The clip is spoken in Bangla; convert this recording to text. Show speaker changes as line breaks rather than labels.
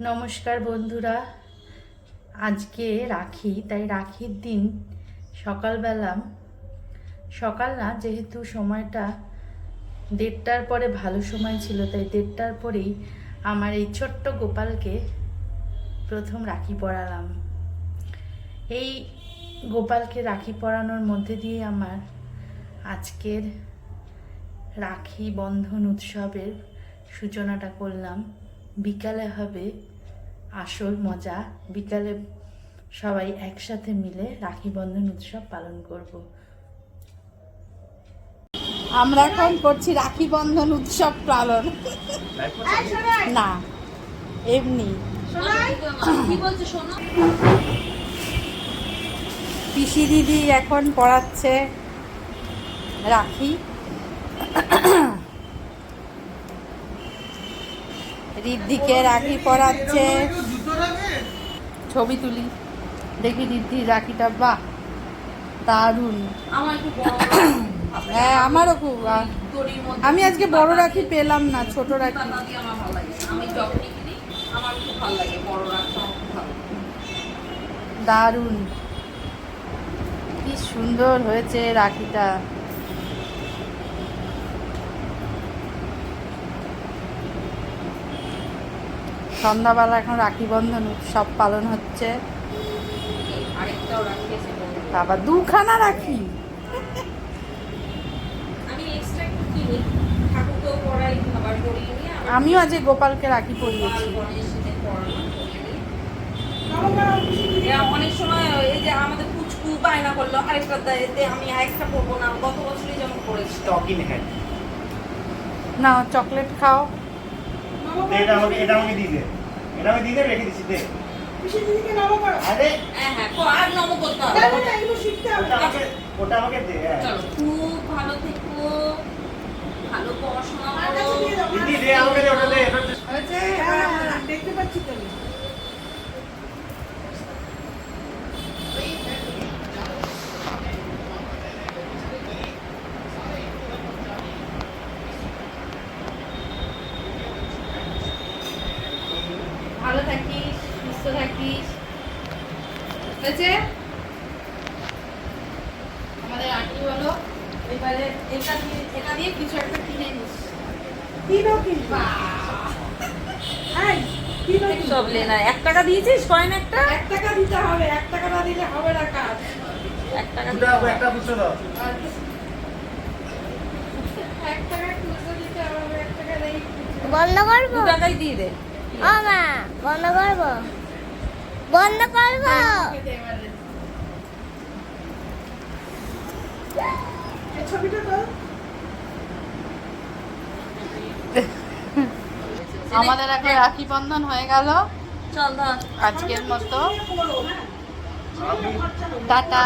নমস্কার বন্ধুরা। আজকে রাখি, তাই রাখির দিন সকালবেলা। সকাল না, যেহেতু সময়টা দেড়টার পরে ভালো সময় ছিল, তাই দেড়টার পরেই আমার এই ছোট্ট গোপালকে প্রথম রাখি পরালাম। এই গোপালকে রাখি পরানোর মধ্যে দিয়ে আমার আজকের রাখি বন্ধন উৎসবের সূচনাটা করলাম। বিকালে হবে, আসল মজা। বিকালে সবাই একসাথে মিলে রাখি বন্ধন উৎসব পালন করব। আমরা এখন করছি রাখি বন্ধন উৎসব পালন। না, এমনি। পিসি দিদি এখন পড়াচ্ছে রাখি। রিদ্ধিকে রাখি পরাচ্ছে। ছবি তুলি। দেখি রিদ্ধি রাখিটা, বাহ, দারুণ। হ্যাঁ আমারও খুব আমি আজকে বড় রাখি পেলাম না, ছোট রাখি। দারুণ। কি সুন্দর হয়েছে রাখিটা। সন্ধ্যাবেলা এখন রাখি বন্ধন উৎসব পালন হচ্ছে। বাবা দুখানা রাখি। আমিও আজকে গোপালকে রাখি পরিয়েছি।
অনেক সময় এই যে আমাদের পুচকু বায়না করল আরেকটা এতে আমি আরেকটা না। গত বছরই যেমন
হ্যান্ড
না চকলেট খাও।
এটা আমাকে এটা আমাকে দিয়ে দে। এটা আমি দিয়ে দে রেখে দিচ্ছি দে।
পিসি দিদিকে নামো করো।
আরে
হ্যাঁ হ্যাঁ আর নম করতে হবে।
না, না, না, এগুলো শিখতে হবে।
ওটা আমাকে দে হ্যাঁ।
চলো খুব ভালো থেকো। ভালো পড়াশোনা করো।
দিয়ে দাও, আমার
দিদি দে আমাকে দে ওটা দে। এটা দে।
হয়েছে
দেখতে পাচ্ছি তো।
ভালো থাকিস সুস্থ থাকিস। হয়েছে? আমাদের আঁটি হলো এবারে এটা দিয়ে এটা দিয়ে কিছু একটা কিনে নিস।
কিনো কিনবো? এই, কিনো কিনবো?
সব লেনা এক টাকা দিয়েছিস কয়েন একটা?
এক টাকা দিতে হবে এক টাকা না দিলে হবে না কাজ।
এক টাকা
একটা দাও।
বন্ধ করব?
টাকাই দিয়ে দে।
ও মা বন্ধ করব? বন্ধ করব?
এই ছবিটা তো
আমাদের এখন রাখি বন্ধন হয়ে গেল।
চল ধর।
আজকের মতো। টাটা।